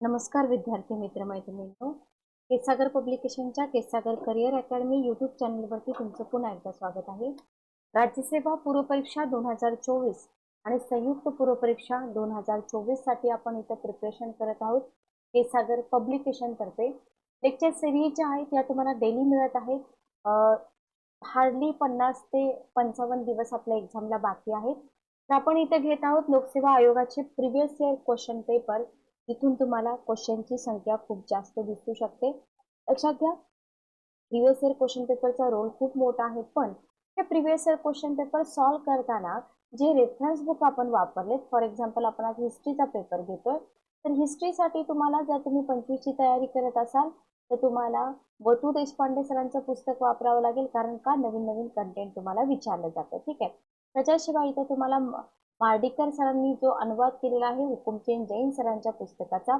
नमस्कार विद्यार्थी मित्र मैत्रिणींनो केसागर पब्लिकेशनच्या केसागर करिअर अकॅडमी यूट्यूब चॅनलवरती तुमचं पुन्हा एकदा स्वागत आहे. राज्यसेवा पूर्वपरीक्षा दोन हजार चोवीस आणि संयुक्त पूर्वपरीक्षा दोन हजार चोवीससाठी आपण इथं प्रिपरेशन करत आहोत. केसागर पब्लिकेशनतर्फे लेक्चर सिरीज ज्या आहेत त्या तुम्हाला डेली मिळत आहेत. हार्डली पन्नास ते पंचावन्न दिवस आपल्या एक्झामला बाकी आहेत. तर आपण इथं घेत आहोत लोकसेवा आयोगाचे प्रिव्हियस इयर क्वेश्चन पेपर इथून तुम्हाला क्वेश्चनची संख्या खूप जास्त दिसू शकते. लक्षात घ्या प्रिव्हियस इयर क्वेश्चन पेपरचा रोल खूप मोठा आहे पण हे previous year question paper solve करताना जे रेफरन्स बुक आपण वापरले फॉर एक्झाम्पल आपण आज हिस्ट्रीचा पेपर घेतोय तर हिस्ट्रीसाठी तुम्हाला जर तुम्ही पंचवीसची तयारी करत असाल तर तुम्हाला वतू देशपांडे सरांचं पुस्तक वापरावं लागेल कारण का नवीन नवीन कंटेंट तुम्हाला विचारलं जातं ठीक आहे? त्याच्याशिवाय इथं तुम्हाला मार्डीकर सरांनी जो अनुवाद केलेला आहे हुकुमचेन जैन सरांच्या पुस्तकाचा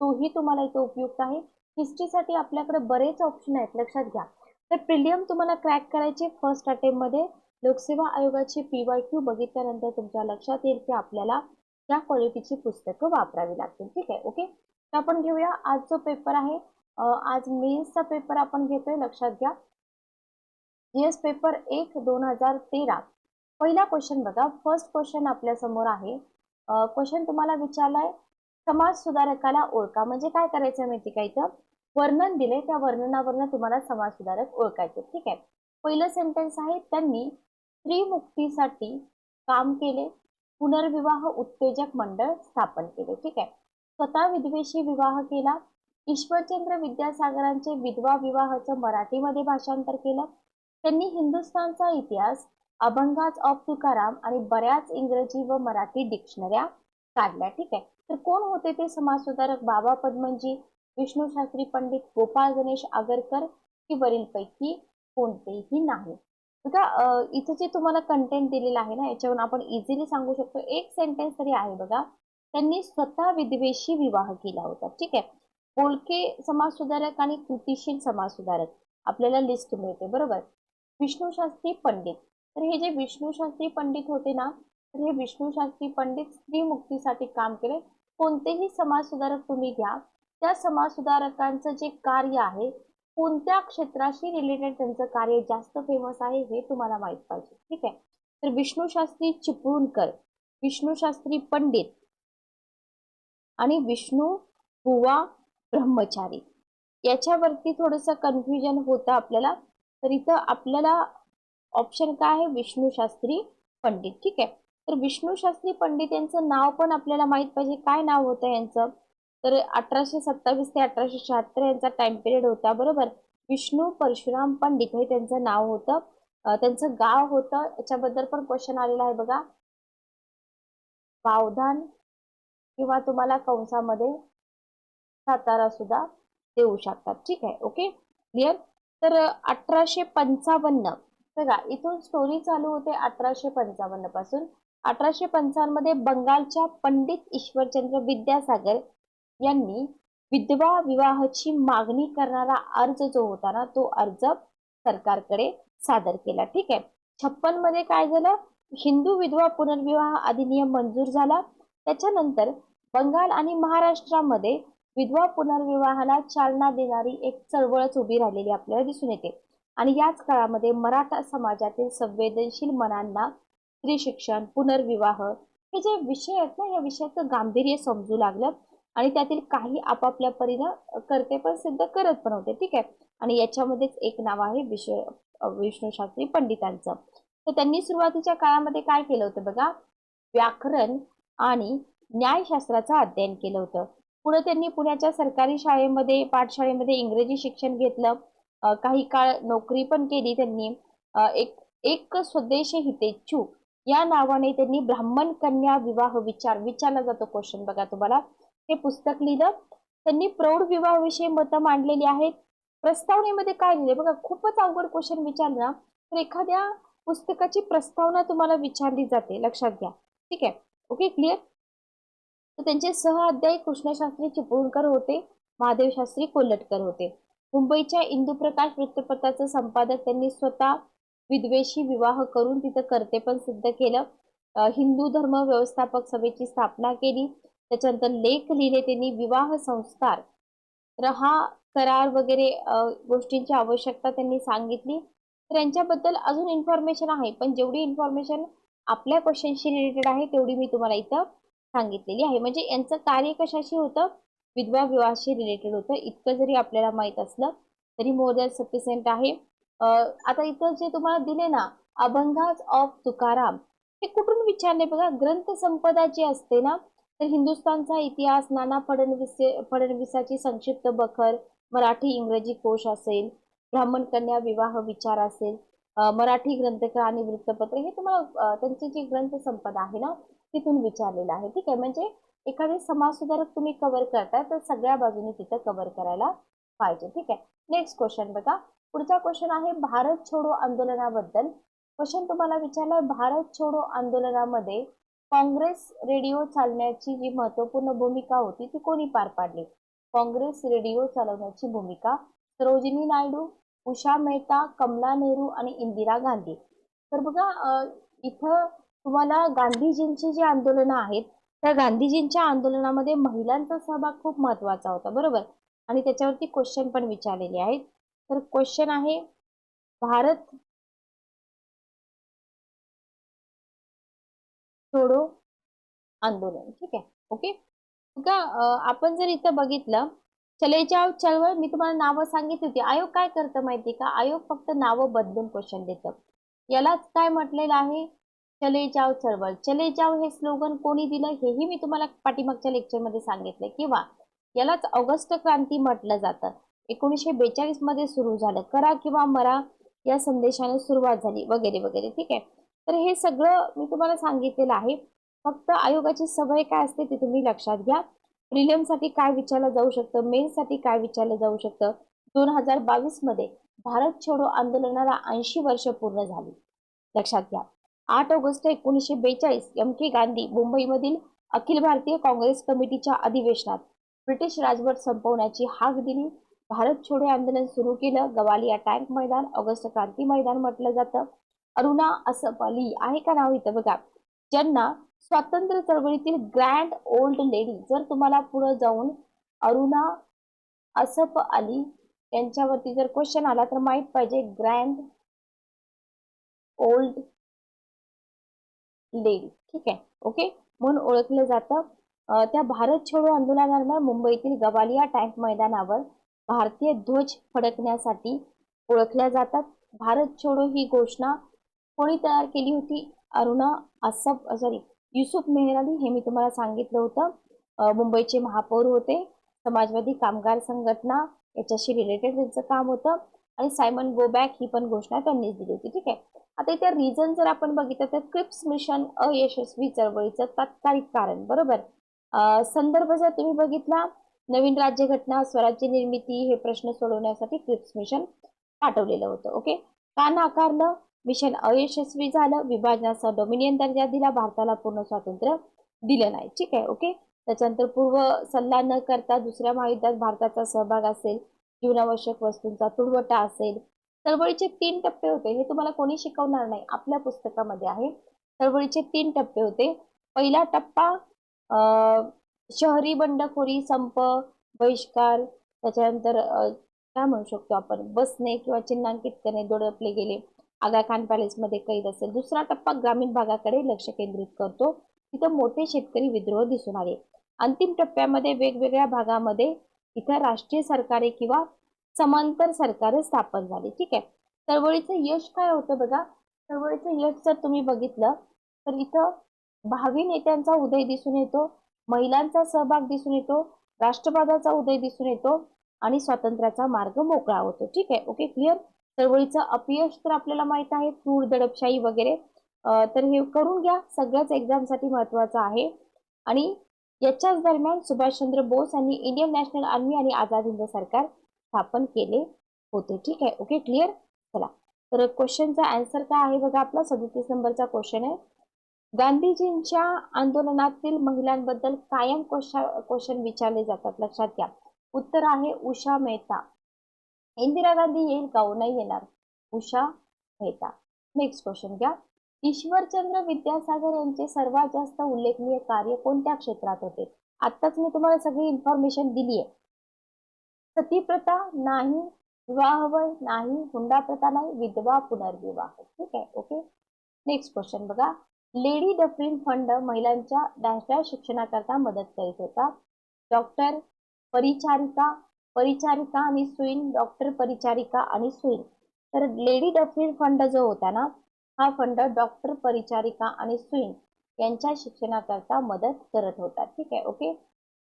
तोही तुम्हाला इथं उपयुक्त आहे. हिस्ट्रीसाठी आपल्याकडे बरेच ऑप्शन आहेत लक्षात घ्या. तर प्रिलियम तुम्हाला क्रॅक करायचे फर्स्ट अटेम्प्टमध्ये लोकसेवा आयोगाची पी वाय क्यू बघितल्यानंतर तुमच्या लक्षात येईल की आपल्याला त्या क्वालिटीची पुस्तकं वापरावी लागतील. ठीक आहे ओके तर आपण घेऊया. आज जो पेपर आहे आज मेन्सचा पेपर आपण घेतोय लक्षात घ्या. जी एस पेपर एक दोन हजार तेरा. पहिला क्वेश्चन बघा. फर्स्ट क्वेश्चन आपल्यासमोर आहे. क्वेश्चन तुम्हाला विचारलाय समाज सुधारकाला ओळखा. म्हणजे काय करायचं माहिती का इथं? वर्णन दिले त्या वर्णनावरनं तुम्हाला समाज सुधारक ओळखायचे. ठीक आहे? पहिलं सेंटेन्स आहे त्यांनी स्त्री मुक्तीसाठी काम केले. पुनर्विवाह उत्तेजक मंडळ स्थापन केले. ठीक आहे? स्वतः विधवेशी विवाह केला. ईश्वरचंद्र विद्यासागरांचे विधवा विवाहाचं मराठीमध्ये भाषांतर केलं. त्यांनी हिंदुस्थानचा इतिहास अभंगाज ऑफ तुकाराम आणि बऱ्याच इंग्रजी व मराठी डिक्शनऱ्या काढल्या. ठीक आहे? तर कोण होते ते समाजसुधारक बाबा पद्मनजी विष्णू शास्त्री पंडित गोपाळ गणेश आगरकर की वरीलपैकी कोणतेही नाही? बघा इथं जे तुम्हाला कंटेंट दिलेलं आहे ना याच्यावरून आपण इझिली सांगू शकतो. एक सेंटेन्स तरी आहे बघा. त्यांनी स्वतः विधवेशी विवाह केला होता. ठीक आहे? बोलके समाजसुधारक आणि कृतिशील समाजसुधारक. आपल्याला लिस्ट मिळते बरोबर? विष्णू शास्त्री पंडित. तर हे जे विष्णू शास्त्री पंडित होते ना तर हे विष्णू शास्त्री पंडित स्त्री मुक्तीसाठी काम केले. कोणतेही समाज सुधारक तुम्ही घ्या. त्या समाज सुधारकांचं जे कार्य आहे कोणत्या क्षेत्राशी रिलेटेड त्यांचं कार्य जास्त फेमस आहे हे तुम्हाला माहीत पाहिजे. ठीक आहे? तर विष्णू शास्त्री चिपळूणकर विष्णू शास्त्री पंडित आणि विष्णू बुवा ब्रह्मचारी. याच्यावरती थोडंसं कन्फ्युजन होतं आपल्याला. तर इथं आपल्याला ऑप्शन काय आहे? विष्णू शास्त्री पंडित. ठीक आहे? तर विष्णू शास्त्री पंडित यांचं नाव पण आपल्याला माहीत पाहिजे. काय नाव होतं यांचं? तर अठराशे सत्तावीस ते अठराशे शहात्तर यांचा टाइम पिरियड होता बरोबर? विष्णू परशुराम पंडित हे त्यांचं नाव होतं. त्यांचं गाव होतं. याच्याबद्दल पण क्वेश्चन आलेला आहे बघा. पावधान किंवा तुम्हाला कंसामध्ये सातारा सुद्धा देऊ शकतात. ठीक आहे? ओके क्लिअर तर अठराशे पंचावन्न बघा इथून स्टोरी चालू होते अठराशे पंचावन्नपासून. अठराशे पंचावन्नमध्ये बंगालच्या पंडित ईश्वरचंद्र विद्यासागर यांनी विधवा विवाहाची मागणी करणारा अर्ज जो होता ना तो अर्ज सरकारकडे सादर केला. ठीक आहे? छप्पनमध्ये काय झालं? हिंदू विधवा पुनर्विवाह अधिनियम मंजूर झाला. त्याच्यानंतर बंगाल आणि महाराष्ट्रामध्ये विधवा पुनर्विवाहाला चालना देणारी एक चळवळच उभी राहिलेली आपल्याला दिसून येते. आणि याच काळामध्ये मराठा समाजातील संवेदनशील मनांना स्त्री शिक्षण पुनर्विवाह हे जे विषय आहेत ना या विषयाचं गांभीर्य समजू लागलं. आणि त्यातील काही आपापल्या परीनं करते पण सिद्ध करत पण होते ठीक आहे? आणि याच्यामध्येच एक नाव आहे विषय विष्णू शास्त्री पंडितांचं. तर त्यांनी सुरुवातीच्या काळामध्ये काय केलं होतं बघा? व्याकरण आणि न्यायशास्त्राचं अध्ययन केलं होतं. पुढे त्यांनी पुण्याच्या सरकारी शाळेमध्ये पाठशाळेमध्ये इंग्रजी शिक्षण घेतलं. काही काळ नोकरी पण केली त्यांनी. एक एक स्वदेश हितेच्छू या नावाने त्यांनी ब्राह्मण कन्या विवाह विचार विचारला जातो क्वेश्चन बघा तुम्हाला. हे पुस्तक लिहिलं. त्यांनी प्रौढ विवाहाविषयी मतं मांडलेली आहेत. प्रस्तावनेमध्ये काय लिहिले बघा खूपच अवघड क्वेश्चन विचारलं. तर एखाद्या पुस्तकाची प्रस्तावना तुम्हाला विचारली जाते. लक्षात घ्या. ठीक आहे? ओके क्लिअर तर त्यांचे सह अध्यायी कृष्णशास्त्री चिपळूणकर होते. महादेव शास्त्री कोल्हटकर होते. मुंबईच्या इंदुप्रकाश वृत्तपत्राचं संपादक त्यांनी स्वतः विद्वेषी विवाह करून तिथं करते पण सिद्ध केलं. हिंदू धर्म व्यवस्थापक सभेची स्थापना केली. त्याच्यानंतर लेख लिहिले त्यांनी विवाह संस्कार. तर हा करार वगैरे गोष्टींची आवश्यकता त्यांनी सांगितली. तर यांच्याबद्दल अजून इन्फॉर्मेशन आहे पण जेवढी इन्फॉर्मेशन आपल्या क्वेश्चनशी रिलेटेड आहे तेवढी मी तुम्हाला इथं सांगितलेली आहे. म्हणजे यांचं कार्य कशाशी होतं? विधवा विवाहाशी रिलेटेड होतं. इतकं जरी आपल्याला माहीत असलं तरी मोर दॅन सफिशियंट आहे. आता इथं जे तुम्हाला दिले ना अभंगाज ऑफ तुकाराम हे कुठून विचारले बघा? ग्रंथ संपदा जी असते ना तर हिंदुस्थानचा इतिहास नाना फडणवीस फडणवीसाची संक्षिप्त बखर मराठी इंग्रजी कोश असेल ब्राह्मण कन्या विवाह विचार असेल मराठी ग्रंथकार आणि वृत्तपत्र हे तुम्हाला त्यांची जी ग्रंथ संपदा आहे ना तिथून विचारलेलं आहे. ठीक आहे? म्हणजे एखादे समाजसुधारक तुम्ही कव्हर करताय तर सगळ्या बाजूने तिथं कव्हर करायला पाहिजे. ठीक आहे? नेक्स्ट क्वेश्चन बघा. पुढचा क्वेश्चन आहे भारत छोडो आंदोलनाबद्दल. क्वेश्चन तुम्हाला विचारलाय भारत छोडो आंदोलनामध्ये काँग्रेस रेडिओ चालण्याची जी महत्त्वपूर्ण भूमिका होती ती कोणी पार पाडली? काँग्रेस रेडिओ चालवण्याची भूमिका सरोजिनी नायडू उषा मेहता कमला नेहरू आणि इंदिरा गांधी. तर बघा इथं तुम्हाला गांधीजींची जी आंदोलनं आहेत त्या गांधीजींच्या आंदोलनामध्ये महिलांचा सहभाग खूप महत्त्वाचा होता बरोबर? आणि त्याच्यावरती क्वेश्चन पण विचारलेले आहेत. तर क्वेश्चन आहे भारत छोडो आंदोलन ठीक आहे? ओके का आपण जर इथं बघितलं चले जाव चळवळ मी तुम्हाला नावं सांगितली होती. आयोग काय करतं माहिती का? आयोग फक्त नावं बदलून क्वेश्चन देतं. यालाच काय म्हटलेलं आहे? चले जाव चळवळ. चले जाव हे स्लोगन कोणी दिलं हेही मी तुम्हाला पाठीमागच्या लेक्चरमध्ये सांगितलं. किंवा यालाच ऑगस्ट क्रांती म्हटलं जातं. एकोणीसशे बेचाळीसमध्ये सुरू झालं. करा किंवा मरा या संदेशाने सुरुवात झाली. वगैरे वगैरे. ठीक आहे? तर हे सगळं मी तुम्हाला सांगितलेलं आहे. फक्त आयोगाची सवय काय असते ते तुम्ही लक्षात घ्या. प्रिलियमसाठी काय विचारलं जाऊ शकतं? मेन्ससाठी काय विचारलं जाऊ शकतं? दोन हजार बावीसमध्ये भारत छोडो आंदोलनाला ऐंशी वर्ष पूर्ण झाली. लक्षात घ्या. आठ ऑगस्ट एकोणीसशे बेचाळीस एम के गांधी मुंबईमधील अखिल भारतीय काँग्रेस कमिटीच्या अधिवेशनात ब्रिटिश राजवट संपवण्याची हाक दिली. भारत छोडो आंदोलन सुरू केलं. गवालिया टँक मैदान ऑगस्ट क्रांती मैदान म्हटलं जातं. अरुणा असफ अली आहे का नाव इथं बघा. ज्यांना स्वातंत्र्य चळवळीतील ग्रँड ओल्ड लेडी जर तुम्हाला पुढे जाऊन अरुणा असफ अली यांच्यावरती जर क्वेश्चन आला तर माहीत पाहिजे ग्रँड ओल्ड लेडी. ठीक आहे. ओके म्हणून ओळखलं जातं. त्या भारत छोडो आंदोलनादरम्यान मुंबईतील गवालिया टँक मैदानावर भारतीय ध्वज फडकण्यासाठी ओळखल्या जातात. भारत छोडो ही घोषणा कोणी तयार केली होती? अरुणा असफ सॉरी युसुफ मेहराली हे मी तुम्हाला सांगितलं होतं. मुंबईचे महापौर होते. समाजवादी कामगार संघटना याच्याशी रिलेटेड त्यांचं काम होतं. आणि सायमन गो बॅक ही पण घोषणा त्यांनीच दिली होती. ठीक आहे. आता इथे रिझन जर आपण बघितलं तर क्रिप्स मिशन अयशस्वी चळवळीचं तात्कालिक कारण बरोबर? संदर्भ जर तुम्ही बघितला नवीन राज्यघटना स्वराज्य निर्मिती हे प्रश्न सोडवण्यासाठी क्रिप्स मिशन पाठवलेलं होतं ओके का नाकारलं? मिशन अयशस्वी झालं विभाजनाचा डोमिनियन दर्जा दिला भारताला पूर्ण स्वातंत्र्य दिलं नाही ठीक आहे ओके त्याच्यानंतर पूर्व सल्ला न करता दुसऱ्या महायुद्धात भारताचा सहभाग असेल जीवनावश्यक वस्तूंचा तुडवटा असेल चळवळीचे तीन टप्पे होते. हे तुम्हाला कोणी शिकवणार नाही. आपल्या पुस्तकामध्ये आहे. चळवळीचे तीन टप्पे होते. पहिला टप्पा शहरी बंडखोरी संप बहिष्कार त्याच्यानंतर काय म्हणू शकतो आपण? बसने किंवा चिन्हांकित करणे दडपले गेले. आगा खान पॅलेसमध्ये कैद असेल. दुसरा टप्पा ग्रामीण भागाकडे लक्ष केंद्रित करतो. तिथं मोठे शेतकरी विद्रोह दिसून आले. अंतिम टप्प्यामध्ये वेगवेगळ्या भागामध्ये इथं राष्ट्रीय सरकारे किंवा समांतर सरकार स्थापन झाली. ठीक आहे? चळवळीचं यश काय होतं बघा? चळवळीचं यश जर तुम्ही बघितलं तर इथं भावी नेत्यांचा उदय दिसून येतो महिलांचा सहभाग दिसून येतो राष्ट्रवादाचा उदय दिसून येतो आणि स्वातंत्र्याचा मार्ग मोकळा होतो. ठीक आहे? ओके क्लिअर चळवळीचं अपयश तर आपल्याला माहीत आहे क्रूर दडपशाही वगैरे. तर हे करून घ्या. सगळ्याच एक्झामसाठी महत्वाचं आहे. आणि याच्याच दरम्यान सुभाषचंद्र बोस यांनी इंडियन नॅशनल आर्मी आणि आझाद हिंद सरकार स्थापन केले होते. ठीक आहे? ओके क्लिअर चला. तर क्वेश्चनचा आन्सर काय आहे बघा आपला? सदतीस नंबरचा क्वेश्चन आहे. गांधीजींच्या आंदोलनातील महिलांबद्दल कायम क्वेश्चन विचारले जातात. लक्षात घ्या. उत्तर आहे उषा मेहता. इंदिरा गांधी येईल का? हो नाही येणार. उषा मेहता. नेक्स्ट क्वेश्चन घ्या. ईश्वरचंद्र विद्यासागर यांचे सर्वात जास्त उल्लेखनीय कार्य कोणत्या क्षेत्रात होते? आत्ताच मी तुम्हाला सगळी इन्फॉर्मेशन दिली आहे सतीप्रथा नाही विवाह वय नाही हुंडा प्रथा नाही विधवा पुनर्विवाह. ठीक आहे ओके? नेक्स्ट क्वेश्चन बघा. लेडी डफरीन फंड महिलांच्या डॅशच्या शिक्षणाकरता मदत करीत होता. डॉक्टर परिचारिका परिचारिका आणि सुईन डॉक्टर परिचारिका आणि सुईन तर लेडी डफरीन फंड जो होता ना हा फंड डॉक्टर परिचारिका आणि सुईन यांच्या शिक्षणाकरता मदत करत होता. ठीक आहे ओके?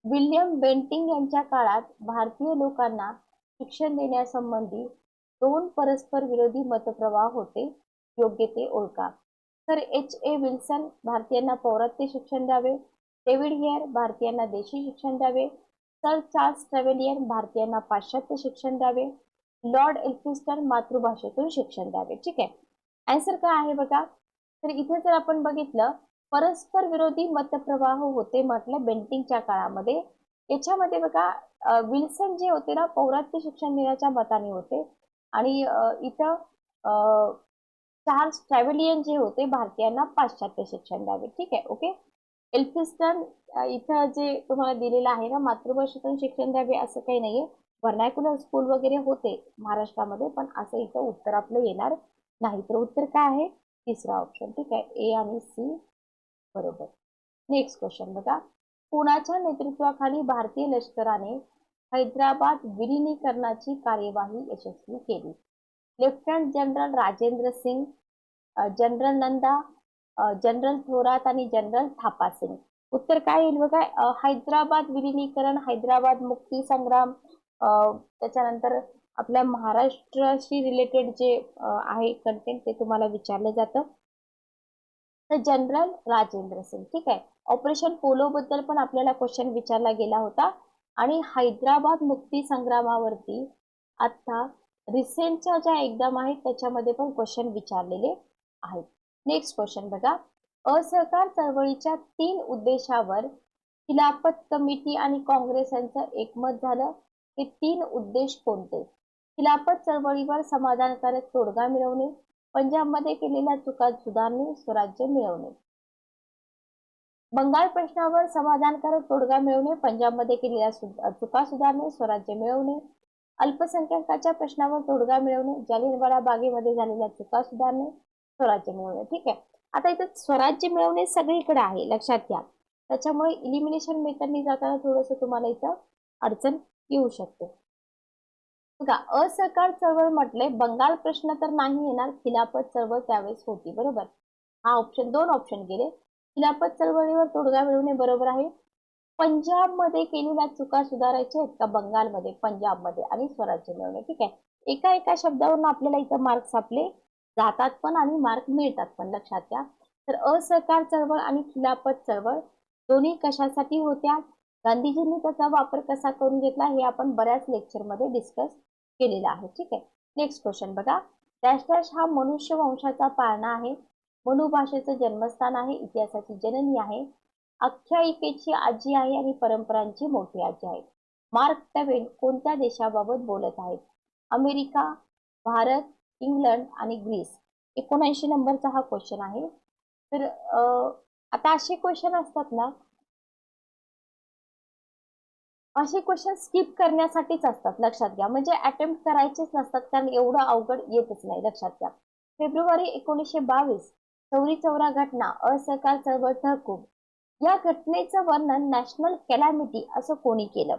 विल्यम बेंटिंग यांच्या काळात भारतीय लोकांना शिक्षण देण्यासंबंधी दोन परस्पर विरोधी मतप्रवाह होते योग्य ते ओळखा. Sir H. ए. विल्सन भारतीयांना पौरात्य शिक्षण द्यावे डेव्हिड हेअर भारतीयांना देशी शिक्षण द्यावे सर चार्ल्स ट्रॅव्हलियन भारतीयांना पाश्चात्य शिक्षण द्यावे लॉर्ड एल्फिस्टन मातृभाषेतून शिक्षण द्यावे. ठीक आहे. आन्सर काय आहे बघा? तर इथे जर आपण बघितलं परस्पर विरोधी मतप्रवाह होते म्हटलं बेंटिंगच्या काळामध्ये. याच्यामध्ये बघा विल्सन जे होते ना पौरात्य शिक्षण देण्याच्या मताने होते. आणि इथं चार्ल्स ट्रॅव्हलियन जे होते भारतीयांना पाश्चात्य शिक्षण द्यावे. ठीक आहे ओके? एल्फिस्टन इथं जे तुम्हाला दिलेलं आहे ना मातृभाषेतून शिक्षण द्यावे असं काही नाहीये. व्हर्नॅक्युलर स्कूल वगैरे होते महाराष्ट्रामध्ये पण असं इथं उत्तर आपलं येणार. नाही तर उत्तर काय आहे? तिसरा ऑप्शन ठीक आहे ए आणि सी बरोबर. नेक्स्ट क्वेश्चन बघा. पुण्याच्या नेतृत्वाखाली भारतीय लष्कराने हैदराबाद विलिनीकरणाची कार्यवाही यशस्वी केली. Lieutenant general Rajendra Singh general Nanda general Thorat आणि जनरल थापा सिंग उत्तर काय येईल बघा? हैदराबाद विलिनीकरण हैदराबाद मुक्ती संग्राम त्याच्यानंतर आपल्या महाराष्ट्राशी रिलेटेड जे आहे कंटेंट ते तुम्हाला विचारलं जातं. तर जनरल राजेंद्र सिंग ठीक आहे? ऑपरेशन पोलो बद्दल पण आपल्याला क्वेश्चन विचारला गेला होता. आणि हैदराबाद मुक्ती संग्रामावरती आता रिसेंटच्या ज्या एक्झाम आहेत त्याच्यामध्ये पण क्वेश्चन विचारलेले आहेत. नेक्स्ट क्वेश्चन बघा. असहकार चळवळीच्या तीन उद्देशावर खिलाफत कमिटी आणि काँग्रेस यांचं एकमत झालं. हे तीन उद्देश कोणते? खिलाफत चळवळीवर समाधानकारक तोडगा मिळवणे पंजाबमध्ये केलेल्या चुका सुधारणे स्वराज्य मिळवणे बंगाल प्रश्नावर समाधानकारक तोडगा मिळवणे पंजाबमध्ये केलेल्या चुका सुधारणे स्वराज्य मिळवणे अल्पसंख्याकाच्या प्रश्नावर तोडगा मिळवणे जालियनवाला बागेमध्ये झालेल्या चुका सुधारणे स्वराज्य मिळवणे. ठीक आहे. आता इथं स्वराज्य मिळवणे सगळीकडे आहे लक्षात घ्या. त्याच्यामुळे इलिमिनेशन मेथडनी जाताना थोडस तुम्हाला इथं अडचण येऊ शकते. बघा असहकार चळवळ म्हटले बंगाल प्रश्न तर नाही येणार खिलाफत चळवळ त्यावेळेस होती बरोबर? हा ऑप्शन दोन ऑप्शन गेले. खिलाफत चळवळीवर तोडगा मिळवणे बरोबर आहे. पंजाबमध्ये केलेल्या चुका सुधारायच्या आहेत का बंगालमध्ये पंजाबमध्ये आणि स्वराज्य मिळवणे? ठीक आहे. एका एका शब्दावरून आपल्याला इथं मार्क्स आपले जातात पण आणि मार्क मिळतात पण लक्षात घ्या. तर असहकार चळवळ आणि खिलाफत चळवळ दोन्ही कशासाठी होत्या? गांधीजींनी त्याचा वापर कसा करून घेतला हे आपण बऱ्याच लेक्चरमध्ये डिस्कस केलेला आहे. ठीक आहे? नेक्स्ट क्वेश्चन बघा. डॅश डॅश हा मनुष्य वंशाचा पाळणा आहे. मनुभाषेचं जन्मस्थान आहे. इतिहासाची जननी आहे. आख्यायिकेची आजी आहे आणि परंपरांची मोठी आजी आहे. मार्क टवेन कोणत्या देशाबाबत बोलत आहेत? अमेरिका भारत इंग्लंड आणि ग्रीस. एकोणऐंशी नंबरचा हा क्वेश्चन आहे. तर आता असे क्वेश्चन असतात ना असे क्वेश्चन स्किप करण्यासाठीच असतात लक्षात घ्या. म्हणजे अटेम्प्ट करायचेच नसतात कारण एवढं अवघड येतच नाही लक्षात घ्या. फेब्रुवारी एकोणीसशे बावीस चौरी चौरा घटना असहकार चळवळ तहकूब. या घटनेचं वर्णन नॅशनल कॅलॅमिटी असं कोणी केलं?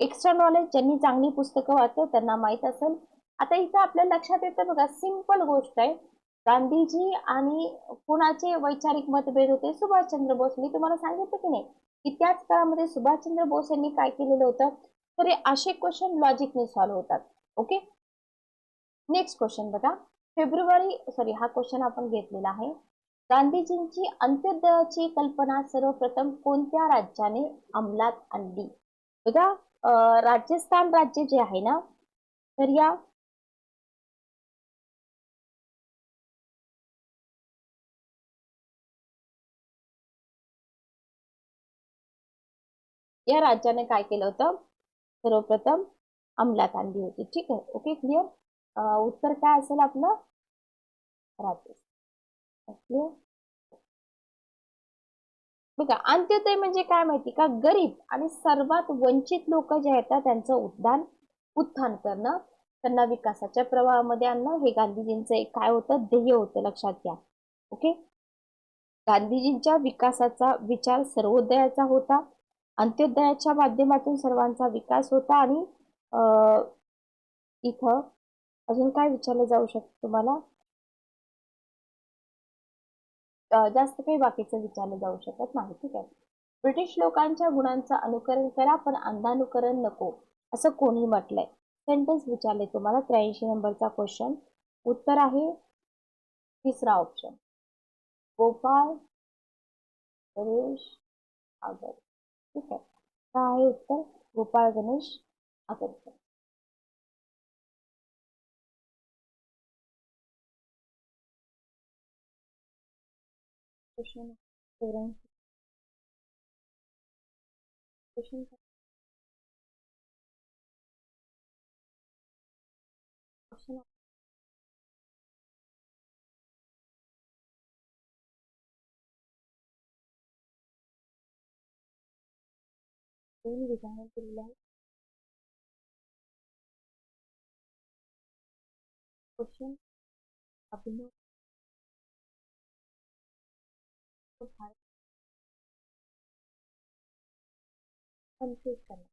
एक्स्ट्रा नॉलेज ज्यांनी चांगली पुस्तकं वाचतो त्यांना माहीत असेल. आता इथं आपल्या लक्षात येतं बघा सिंपल गोष्ट आहे. गांधीजी आणि कुणाचे वैचारिक मतभेद होते? सुभाषचंद्र बोस. मी तुम्हाला सांगितलं की नाही? की त्याच काळामध्ये सुभाषचंद्र बोस यांनी काय केलेलं होतं? तर हे असे क्वेश्चन लॉजिकने सॉल्व्ह होतात. ओके नेक्स्ट क्वेश्चन बघा. फेब्रुवारी सॉरी हा क्वेश्चन आपण घेतलेला आहे. गांधीजींची अंत्योदयाची कल्पना सर्वप्रथम कोणत्या राज्याने अंमलात आणली? बघा राजस्थान राज्य जे आहे ना तर या या राज्याने काय केलं होतं? सर्वप्रथम अंमलात आणली होती. ठीक आहे? ओके क्लिअर उत्तर काय असेल आपलं? राजस्थान बघा अंत्योदय म्हणजे काय माहिती का? गरीब आणि सर्वात वंचित लोक जे आहेत त्यांचं उद्धान उत्थान करणं त्यांना विकासाच्या प्रवाहामध्ये आणणं हे गांधीजींचं एक काय होतं? ध्येय होतं लक्षात घ्या. ओके गांधीजींच्या विकासाचा विचार सर्वोदयाचा होता. अंत्योदयाच्या माध्यमातून सर्वांचा विकास होता आणि इथं अजून काय विचारलं जाऊ शकतं तुम्हाला? जास्त काही बाकीचं विचारलं जाऊ शकत नाही ठीक आहे. ब्रिटिश लोकांच्या गुणांचं अनुकरण करा पण अंधानुकरण नको असं कोणी म्हटलंय? सेंटेन्स विचारले तुम्हाला त्र्याऐंशी नंबरचा क्वेश्चन. उत्तर आहे तिसरा ऑप्शन गोपाळ सुरेश आगर ठीक आहे काय आहे उत्तर गोपाळ गणेश आगरकर क्वेश्चन चौऱ्याऐंशी क्वेश्चन क्वेश्चन दोन विधानं दिलेली आहेत क्वेश्चन अभिनव भारत कन्फ्यूज करणार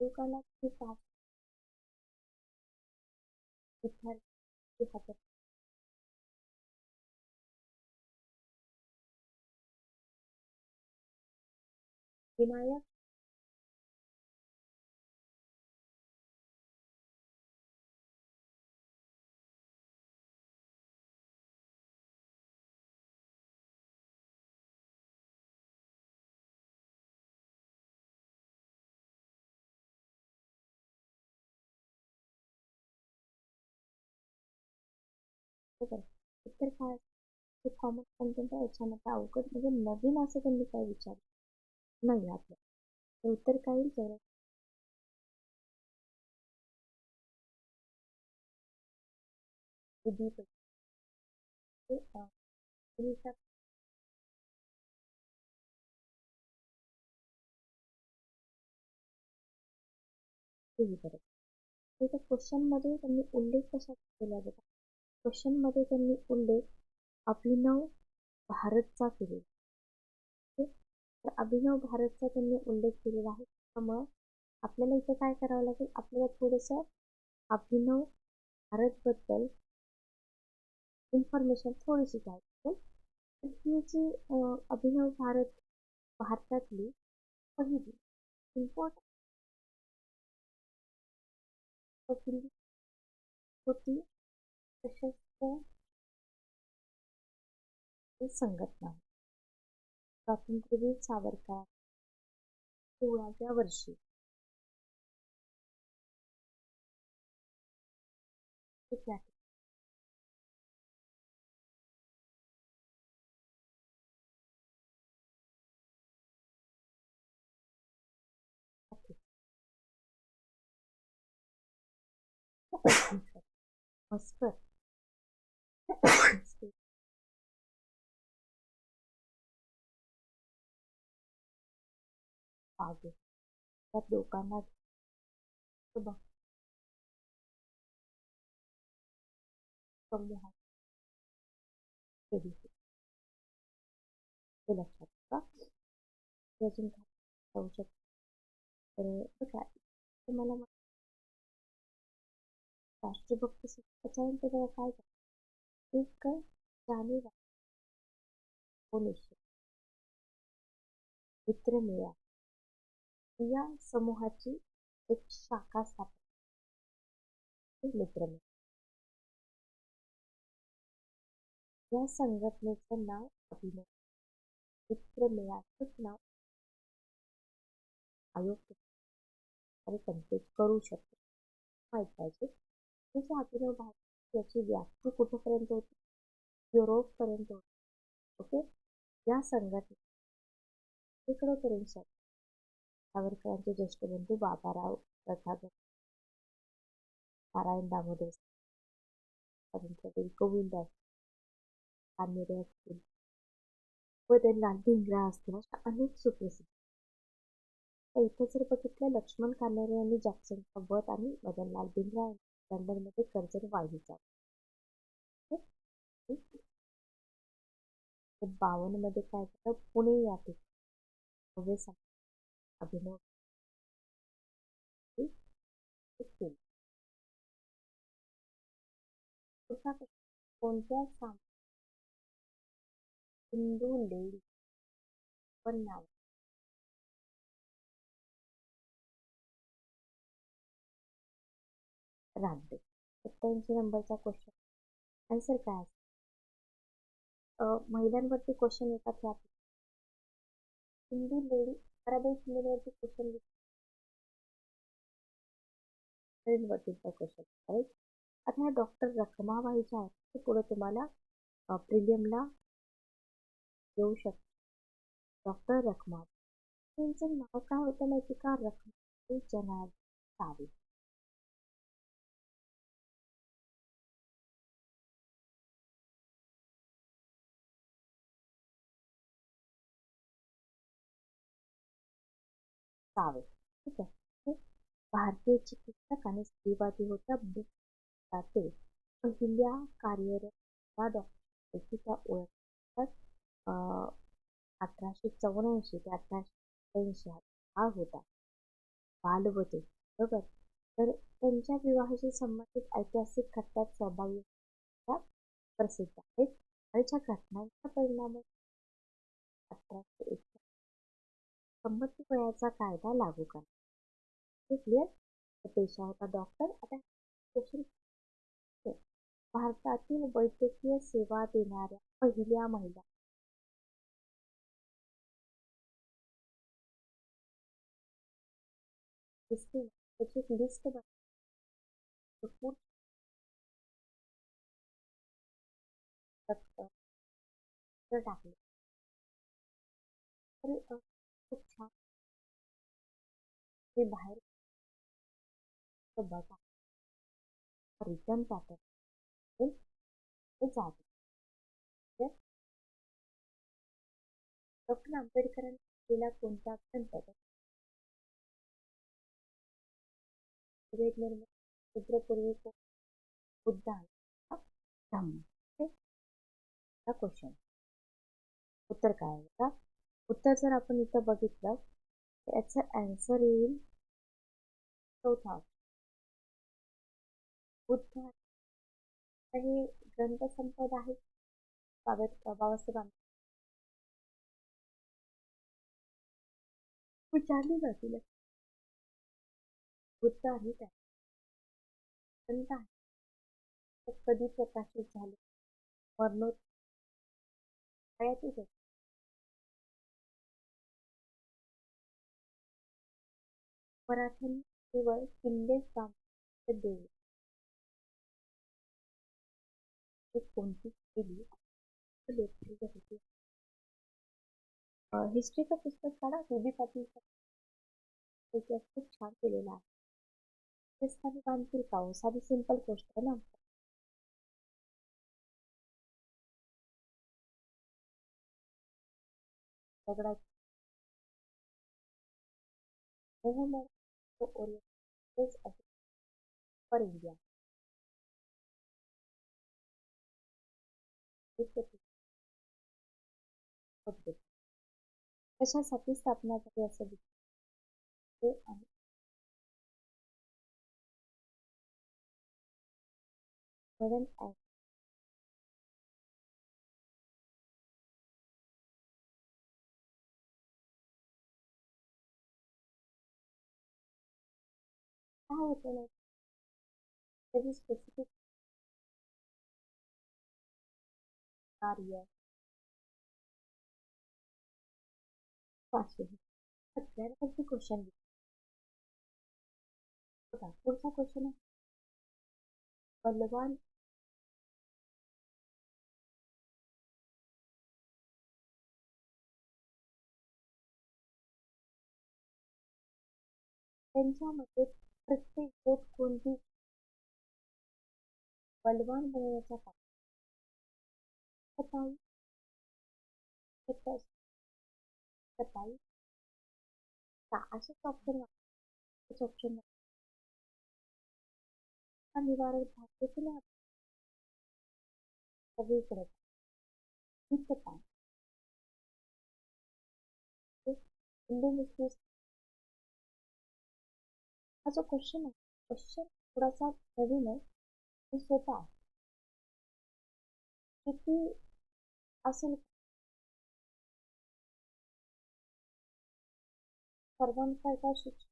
Attempt. बघा लोकांना खूप आवड बरोबर उत्तर काय? ते कॉमन कंटेंट याच्यामध्ये अवघड म्हणजे नवीन असं त्यांनी काय विचार नाही आपलं तर उत्तर काय येईल तेही क्वेश्चनमध्ये त्यांनी उल्लेख कसा केला जातो क्वेश्चनमध्ये त्यांनी उल्लेख अभिनव भारतचा केलेला तर अभिनव भारतचा त्यांनी उल्लेख केलेला आहे. त्यामुळं आपल्याला इथे काय करावं लागेल? आपल्याला थोडंसं अभिनव भारतबद्दल इन्फॉर्मेशन थोडीशी घ्यायची तर ही जी अभिनव भारत भारतातली पहिली इम्पॉर्टंट होती सशस्त्र ही संघटना स्वातंत्र्यवीर सावरकर सोळाव्या वर्षी. ठीक आहे. मस्कर आगे. त्या लोकांना बघ. लक्षात का अजून काय जाऊ शकतं? तर बघा तुम्हाला राष्ट्रभक्त त्याच्यानंतर काय एक जाणीव आहे. मित्र मित्रमेळा या समूहाची एक शाखा स्थापन. मित्रमेळा या संघटनेचं नाव अभिनव. मित्रमेळाचंच नाव आयोग. आणि कंप्लीट करू शकतो. माहीत पाहिजे. त्याचा अभिनव भाग त्याची व्याप्ती कुठपर्यंत होती युरोपपर्यंत होती ओके या संघटना इकडंपर्यंत करून सर सावरकरांचे ज्येष्ठ बंधू बाबाराव तथागत नारायण दामोदर स्वातंत्र्यवीर गोविंददास कान्हेरे असतील मदनलाल भिंगरा असतील अशा अनेक सुप्रसिद्ध तर इथे जर बघितलं लक्ष्मण कान्हेरे यांनी जॅक्सनचा वध आणि मदनलाल भिंगरा लंडनमध्ये कर्जत वाढीचा. बावन्नमध्ये काय झालं? पुणे या ठिकाणी. अभिनव कोणत्या हिंदू लेडी पण नाव रामदेव सत्याऐंशी नंबरचा क्वेश्चन आन्सर काय असेल? महिलांवरती क्वेश्चन येतात या हिंदी लेडी ताराबाई शिंदेवरती क्वेश्चन वरतीचा क्वेश्चन राईट आता ह्या डॉक्टर रखमाबाई व्हायच्या आहेत ते पुढे तुम्हाला प्रिलियमला येऊ शकते. डॉक्टर रखमा त्यांचं नाव काय होतं माहिती का? रखमाबाई जनार्दन सावे सावे ठीक आहे. भारतीय चिकित्सक आणि स्त्रीवादी होता बुक ते पहिल्या कार्यरत डॉक्टरपैकी त्या ओळखतात अठराशे चौऱ्याऐंशी ते अठराशे ऐंशी हा होता. बालवधू. बरोबर? तर त्यांच्या विवाहाशी संबंधित ऐतिहासिक घटनात सहभागी प्रसिद्ध आहेत. आणि ज्या घटनांचा परिणाम अठराशे एक संमती वयाचा कायदा लागू करा. हे क्लिअर पेशा होता डॉक्टर आता क्वेश्चन भारतातील वैद्यकीय सेवा देणाऱ्या पहिल्या महिला. त्याची लिस्ट बनवून टाकले. तर ते बाहेर ते बघा. रिटर्न पॅटर्न ते जागे डॉक्टर आंबेडकरांनी केला कोणता ग्रंथ वेद निर्माण रुद्रपूर्वी उद्दान धम्म. हा क्वेश्चन उत्तर काय आहे? का उत्तर जर आपण इथं बघितलं तर याचं आन्सर येईल चौथा. बुद्ध हे ग्रंथसंपद आहे. बाबा बाबासाहेबांना विचारली जातील. बुद्ध आहे त्या. ग्रंथ आहे. कधी प्रकाशित झाले? मरणोत्तर. काळातच मराठ्यांनी केवळ किल्लेच बांधले देऊ कोणती केली? हिस्ट्रीचं पुस्तक काढा. बी पाटीलचं खूप छान केलेला आहे. ते स्थानिक बांधतील का हो साधी सिंपल गोष्ट आहे ना. दगडाची. हो, हो, नोव्हेंबर तो ओरिएंट फॉर इंडिया कशासाठी स्थापना झाली असं ते आहे मॉडर्न काय होतं ना त्याची स्पेसिफिक कार्य पाचशे क्वेश्चन बघा पुढचा क्वेश्चन आहे बलवान त्यांच्यामध्ये प्रत्येक गोष्ट कोणती? बलवान बनवण्याचा काम. सताई सकाळी सकाळी का असेच ऑप्शन ऑप्शन हा निवारण भाग देखील सगळीकडे इथं काय हिंदू मुस्लिम हा जो क्वेश्चन आहे क्वेश्चन थोडासा नवीन आहे आणि सोपा आहे. किती असेल? सर्वांकरता शिक्षण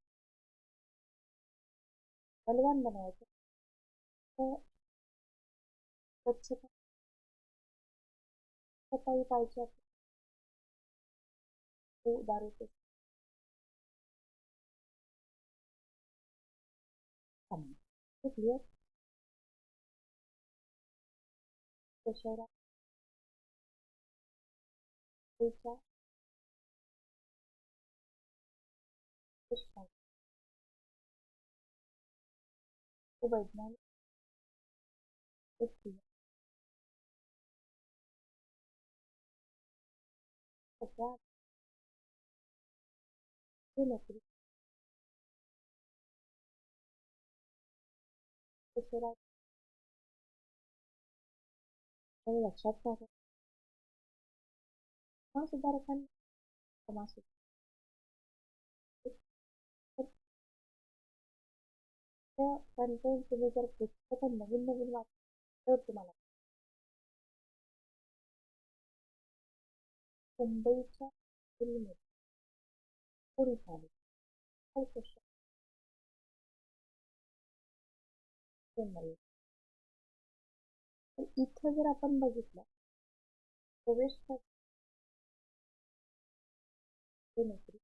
बलवान बनवायचं. तर स्वच्छता सकाळी पाहिजे. हो दारू ते क्लिअर शहरात पुढच्या पुष्कळ तो वैज्ञानिक व्यक्ती सगळ्या ही नोकरी शहरात आणि लक्षात घ्यावं सुधारकांना समाज कंटेंट तुम्ही जर पुस्तकं नवीन नवीन वाच तर तुम्हाला मुंबईच्या फिल्ममध्ये पुढे झाली हा क्वेश्चन इथं जर आपण बघितलं प्रवेश नोकरी.